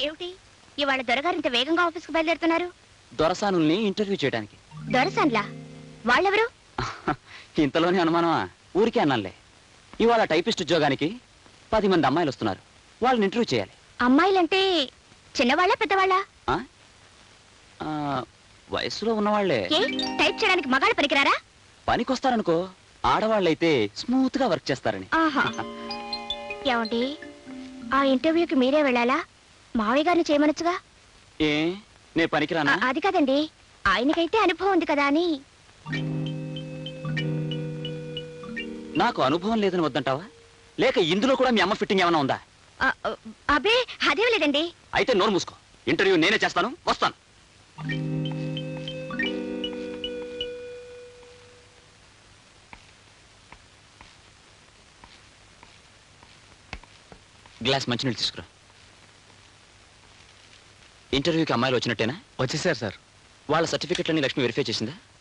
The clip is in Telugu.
ఏమిటి? ఇవాళ దొరగారు ఇంత వేగంగా ఆఫీస్కి బయలుదేరుతున్నారు? దొరసానుల్ని ఇంటర్వ్యూ చేయడానికి. దొరసన్లా? వాళ్ళెవరు? ఇంతలోనే అనుమానమా? ఊరికే అన్నానులే. ఇవాళ టైపిస్ట్ ఉద్యోగానికి పది మంది అమ్మాయిలు వస్తున్నారు. వాళ్ళని ఇంటర్వ్యూ చేయాలి. అమ్మాయిలంటే చిన్నవాళ్ళ పెద్దవాళ్ళ? వయసులో ఉన్నవాళ్ళే. టైప్ చేయడానికి మగాళ్ళు పనికిరారా? పనికొస్తారనుకో ఆడవాళ్ళైతే స్మూత్గా వర్క్ చేస్తారని. ఆహా. ఏమండి? ఆ ఇంటర్వ్యూకి మీరే వెళ్ళాలా? మావయ్య గారిని చేయమనొచ్చుగా? ఏ? నే పనికిరానా? అది కాదండి. ఆయనకైతే అనుభవం ఉంది కదా అని. నాకు అనుభవం లేదని వద్దంటావా? లేక ఇందులో కూడా మీ అమ్మ ఫిట్టింగ్ ఏమైనా ఉందా? అబ్బే అదేం లేదండి. అయితే నోరు మూసుకో. ఇంటర్వ్యూ నేనే చేస్తాను వస్తాను. గ్లాస్ మంచినీళ్ళు తీసుకురా. ఇంటర్వ్యూకి అమ్మాయిలు వచ్చినట్టేనా? వచ్చేసారు సార్. వాళ్ళ సర్టిఫికెట్లన్నీ లక్ష్మి వెరిఫై చేసిందా?